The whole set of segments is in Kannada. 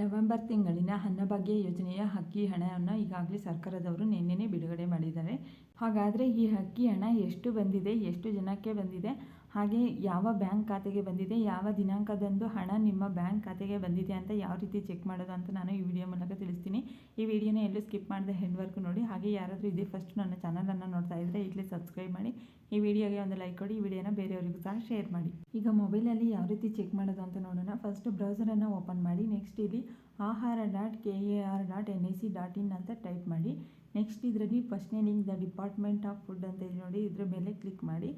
November ತಿಂಗಳಿನ ಅನ್ನಭಾಗ್ಯ ಯೋಜನೆಯ ಅಕ್ಕಿ ಹಣವನ್ನು ಈಗಾಗಲೇ ಸರ್ಕಾರದವರು ನಿನ್ನೆನೇ ಬಿಡುಗಡೆ ಮಾಡಿದ್ದಾರೆ. ಹಾಗಾದರೆ ಈ ಅಕ್ಕಿ ಹಣ ಎಷ್ಟು ಬಂದಿದೆ, ಎಷ್ಟು ಜನಕ್ಕೆ ಬಂದಿದೆ, ಹಾಗೆ ಯಾವ ಬ್ಯಾಂಕ್ ಖಾತೆಗೆ ಬಂದಿದೆ, ಯಾವ ದಿನಾಂಕದಂದು ಹಣ ನಿಮ್ಮ ಬ್ಯಾಂಕ್ ಖಾತೆಗೆ ಬಂದಿದೆ ಅಂತ ಯಾವ ರೀತಿ ಚೆಕ್ ಮಾಡೋದು ಅಂತ ನಾನು ಈ ವಿಡಿಯೋ ಮೂಲಕ ತಿಳಿಸ್ತೀನಿ. ಈ ವಿಡಿಯೋನ ಎಲ್ಲೂ ಸ್ಕಿಪ್ ಮಾಡದೆ ಹೆಂಡ್ವರ್ಕ್ ನೋಡಿ. ಹಾಗೆ ಯಾರಾದರೂ ಇದೇ ಫಸ್ಟ್ ನನ್ನ ಚಾನಲನ್ನು ನೋಡ್ತಾ ಇದ್ದರೆ ಈಗಲೇ ಸಬ್ಸ್ಕ್ರೈಬ್ ಮಾಡಿ. ಈ ವಿಡಿಯೋಗೆ ಒಂದು ಲೈಕ್ ಕೊಡಿ, ಈ ವಿಡಿಯೋನ ಬೇರೆಯವರಿಗೂ ಸಹ ಶೇರ್ ಮಾಡಿ. ಈಗ ಮೊಬೈಲಲ್ಲಿ ಯಾವ ರೀತಿ ಚೆಕ್ ಮಾಡೋದು ಅಂತ ನೋಡೋಣ. ಫಸ್ಟ್ ಬ್ರೌಸರನ್ನು ಓಪನ್ ಮಾಡಿ. ನೆಕ್ಸ್ಟ್ ಇಲ್ಲಿ Ahara dot K A R dot N I C dot in ಅಂತ ಟೈಪ್ ಮಾಡಿ. ನೆಕ್ಸ್ಟ್ ಇದರಲ್ಲಿ ಫಸ್ಟ್ನೇ link the department of food ಅಂತ ಇದೆ ನೋಡಿ. ಇದರ ಮೇಲೆ ಕ್ಲಿಕ್ ಮಾಡಿ.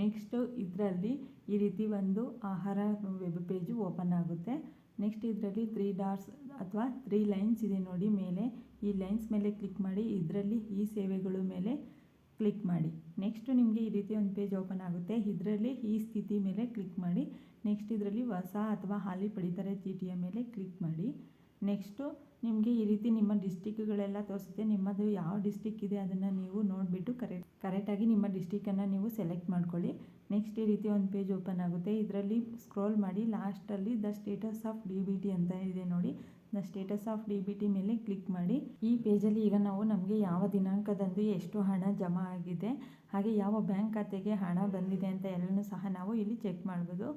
ನೆಕ್ಸ್ಟು ಇದರಲ್ಲಿ ಈ ರೀತಿ ಒಂದು ಆಹಾರ ವೆಬ್ ಪೇಜು ಓಪನ್ ಆಗುತ್ತೆ. ನೆಕ್ಸ್ಟ್ ಇದರಲ್ಲಿ ತ್ರೀ ಡಾಟ್ಸ್ ಅಥವಾ ತ್ರೀ ಲೈನ್ಸ್ ಇದೆ ನೋಡಿ ಮೇಲೆ. ಈ ಲೈನ್ಸ್ ಮೇಲೆ ಕ್ಲಿಕ್ ಮಾಡಿ. ಇದರಲ್ಲಿ ಈ ಸೇವೆಗಳು ಮೇಲೆ ಕ್ಲಿಕ್ ಮಾಡಿ. ನೆಕ್ಸ್ಟು ನಿಮಗೆ ಈ ರೀತಿ ಒಂದು ಪೇಜ್ ಓಪನ್ ಆಗುತ್ತೆ. ಇದರಲ್ಲಿ ಈ ಸ್ಥಿತಿ ಮೇಲೆ ಕ್ಲಿಕ್ ಮಾಡಿ. ನೆಕ್ಸ್ಟ್ ಇದರಲ್ಲಿ ಹೊಸ ಅಥವಾ ಹಾಲಿ ಪಡಿತಾರೆ ಚೀಟಿಯ ಮೇಲೆ ಕ್ಲಿಕ್ ಮಾಡಿ. ನೆಕ್ಸ್ಟು ನಿಮಗೆ ಈ ರೀತಿ ನಿಮ್ಮ ಡಿಸ್ಟಿಕ್ಗಳೆಲ್ಲ ತೋರಿಸುತ್ತೆ, ನಿಮ್ಮದು ಯಾವ ಡಿಸ್ಟಿಕ್ ಇದೆ ಅದನ್ನು ನೀವು ನೋಡಿಬಿಟ್ಟು ಕರೆಕ್ಟ್ ಕರೆಕ್ಟಾಗಿ ನಿಮ್ಮ ಡಿಸ್ಟಿಕನ್ನು ನೀವು ಸೆಲೆಕ್ಟ್ ಮಾಡ್ಕೊಳ್ಳಿ. ನೆಕ್ಸ್ಟ್ ಈ ರೀತಿ ಒಂದು ಪೇಜ್ ಓಪನ್ ಆಗುತ್ತೆ. ಇದರಲ್ಲಿ ಸ್ಕ್ರೋಲ್ ಮಾಡಿ ಲಾಸ್ಟಲ್ಲಿ the status of D B T ಅಂತ ಇದೆ ನೋಡಿ. The status of D B T ಮೇಲೆ ಕ್ಲಿಕ್ ಮಾಡಿ. ಈ ಪೇಜಲ್ಲಿ ಈಗ ನಾವು ನಮಗೆ ಯಾವ ದಿನಾಂಕದಂದು ಎಷ್ಟು ಹಣ ಜಮಾ ಆಗಿದೆ, ಹಾಗೆ ಯಾವ ಬ್ಯಾಂಕ್ ಖಾತೆಗೆ ಹಣ ಬಂದಿದೆ ಅಂತ ಎಲ್ಲನೂ ಸಹ ನಾವು ಇಲ್ಲಿ ಚೆಕ್ ಮಾಡ್ಬೋದು.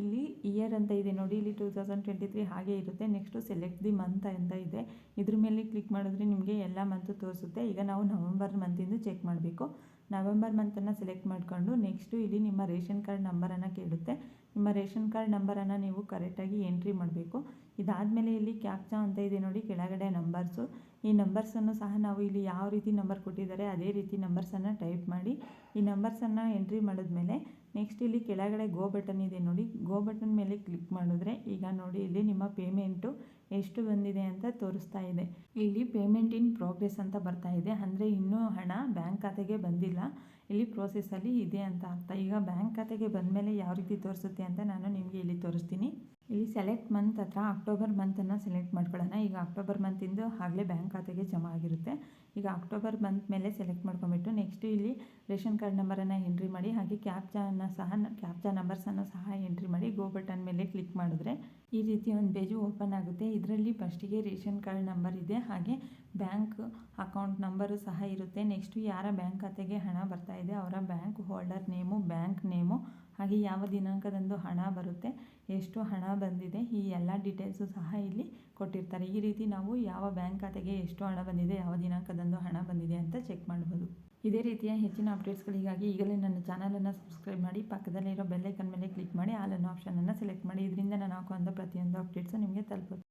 ಇಲ್ಲಿ ಇಯರ್ ಅಂತ ಇದೆ ನೋಡಿ, ಇಲ್ಲಿ ಟೂ ತೌಸಂಡ್ ಟ್ವೆಂಟಿ ತ್ರೀ ಹಾಗೆ ಇರುತ್ತೆ. ನೆಕ್ಸ್ಟು ಸೆಲೆಕ್ಟ್ ದಿ ಮಂತ್ ಅಂತ ಇದೆ. ಇದ್ರ ಮೇಲೆ ಕ್ಲಿಕ್ ಮಾಡಿದ್ರೆ ನಿಮಗೆ ಎಲ್ಲ ಮಂತು ತೋರಿಸುತ್ತೆ. ಈಗ ನಾವು ನವಂಬರ್ ಮಂತಿಂದು ಚೆಕ್ ಮಾಡಬೇಕು. ನವೆಂಬರ್ ಮಂತನ್ನು ಸೆಲೆಕ್ಟ್ ಮಾಡಿಕೊಂಡು ನೆಕ್ಸ್ಟು ಇಲ್ಲಿ ನಿಮ್ಮ ರೇಷನ್ ಕಾರ್ಡ್ ನಂಬರನ್ನು ಕೇಳುತ್ತೆ. ನಿಮ್ಮ ರೇಷನ್ ಕಾರ್ಡ್ ನಂಬರನ್ನು ನೀವು ಕರೆಕ್ಟಾಗಿ ಎಂಟ್ರಿ ಮಾಡಬೇಕು. ಇದಾದಮೇಲೆ ಇಲ್ಲಿ ಕ್ಯಾಪ್ಚಾ ಅಂತ ಇದೆ ನೋಡಿ, ಕೆಳಗಡೆ ನಂಬರ್ಸು ಈ ನಂಬರ್ಸನ್ನು ಸಹ ನಾವು ಇಲ್ಲಿ ಯಾವ ರೀತಿ ನಂಬರ್ ಕೊಟ್ಟಿದ್ದಾರೆ, ಅದೇ ರೀತಿ ನಂಬರ್ಸನ್ನು ಟೈಪ್ ಮಾಡಿ ಈ ನಂಬರ್ಸನ್ನು ಎಂಟ್ರಿ ಮಾಡಿದ್ಮೇಲೆ ನೆಕ್ಸ್ಟ್ ಇಲ್ಲಿ ಕೆಳಗಡೆ ಗೋ ಬಟನ್ ಇದೆ ನೋಡಿ. ಗೋ ಬಟನ್ ಮೇಲೆ ಕ್ಲಿಕ್ ಮಾಡಿದ್ರೆ ಈಗ ನೋಡಿ ಇಲ್ಲಿ ನಿಮ್ಮ ಪೇಮೆಂಟು ಎಷ್ಟು ಬಂದಿದೆ ಅಂತ ತೋರಿಸ್ತಾ ಇದೆ. ಇಲ್ಲಿ ಪೇಮೆಂಟ್ ಇನ್ ಪ್ರೋಗ್ರೆಸ್ ಅಂತ ಬರ್ತಾ ಇದೆ. ಅಂದರೆ ಇನ್ನೂ ಹಣ ಬ್ಯಾಂಕ್ ಖಾತೆಗೆ ಬಂದಿಲ್ಲ. ಇಲ್ಲಿ ಪ್ರೋಸೆಸ್ಸಲ್ಲಿ ಇದೆ ಅಂತ ಅರ್ಥ ಈಗ ಬ್ಯಾಂಕ್ ಖಾತೆಗೆ ಬಂದಮೇಲೆ ಯಾವ ರೀತಿ ತೋರಿಸುತ್ತೆ ಅಂತ ನಾನು ನಿಮಗೆ ಇಲ್ಲಿ ತೋರಿಸ್ತೀನಿ. ಇಲ್ಲಿ ಸೆಲೆಕ್ಟ್ ಮಂತ್ ಹತ್ರ ಅಕ್ಟೋಬರ್ ಮಂತನ್ನು ಸೆಲೆಕ್ಟ್ ಮಾಡ್ಕೊಳ್ಳೋಣ. ಈಗ ಅಕ್ಟೋಬರ್ ಮಂತಿಂದು ಆಗಲೇ ಬ್ಯಾಂಕ್ ಖಾತೆಗೆ ಜಮಾ ಆಗಿರುತ್ತೆ. ಈಗ ಅಕ್ಟೋಬರ್ ಮಂತ್ ಮೇಲೆ ಸೆಲೆಕ್ಟ್ ಮಾಡ್ಕೊಂಬಿಟ್ಟು ನೆಕ್ಸ್ಟ್ ಇಲ್ಲಿ ರೇಷನ್ ಕಾರ್ಡ್ ನಂಬರನ್ನು ಎಂಟ್ರಿ ಮಾಡಿ, ಹಾಗೆ ಕ್ಯಾಪ್ಚಾನ ಸಹ ಕ್ಯಾಪ್ಚಾ ನಂಬರ್ಸನ್ನು ಸಹ ಎಂಟ್ರಿ ಮಾಡಿ ಗೋ ಬಟನ್ ಮೇಲೆ ಕ್ಲಿಕ್ ಮಾಡಿದ್ರೆ ಈ ರೀತಿ ಒಂದು ಪೇಜು ಓಪನ್ ಆಗುತ್ತೆ. ಇದರಲ್ಲಿ ಫಸ್ಟಿಗೆ ರೇಷನ್ ಕಾರ್ಡ್ ನಂಬರ್ ಇದೆ, ಹಾಗೆ ಬ್ಯಾಂಕ್ ಅಕೌಂಟ್ ನಂಬರು ಸಹ ಇರುತ್ತೆ. ನೆಕ್ಸ್ಟು ಯಾರ ಬ್ಯಾಂಕ್ ಖಾತೆಗೆ ಹಣ ಬರ್ತಾ ಇದೆ ಅವರ bank holder name, bank name. ಹಾಗೆ ಯಾವ ದಿನಾಂಕದಂದು ಹಣ ಬರುತ್ತೆ, ಎಷ್ಟು ಹಣ ಬಂದಿದೆ, ಈ ಎಲ್ಲ ಡೀಟೇಲ್ಸು ಸಹ ಇಲ್ಲಿ ಕೊಟ್ಟಿರ್ತಾರೆ. ಈ ರೀತಿ ನಾವು ಯಾವ ಬ್ಯಾಂಕ್ ಖಾತೆಗೆ ಎಷ್ಟು ಹಣ ಬಂದಿದೆ, ಯಾವ ದಿನಾಂಕದಂದು ಹಣ ಬಂದಿದೆ ಅಂತ ಚೆಕ್ ಮಾಡ್ಬೋದು. ಇದೇ ರೀತಿಯ ಹೆಚ್ಚಿನ ಅಪ್ಡೇಟ್ಸ್ಗಳಿಗಾಗಿ ಈಗಲೇ ನನ್ನ ಚಾನಲನ್ನು ಸಬ್ಸ್ಕ್ರೈಬ್ ಮಾಡಿ, ಪಕ್ಕದಲ್ಲಿರೋ ಬೆಲ್ಲೈಕನ್ ಮೇಲೆ ಕ್ಲಿಕ್ ಮಾಡಿ, ಆಲ್ ಅನ್ನೋ ಆಪ್ಷನನ್ನು ಸೆಲೆಕ್ಟ್ ಮಾಡಿ. ಇದರಿಂದ ನಾನು ಹಾಕುವಂಥ ಪ್ರತಿಯೊಂದು ಅಪ್ಡೇಟ್ಸು ನಿಮಗೆ ತಲುಪುತ್ತೆ.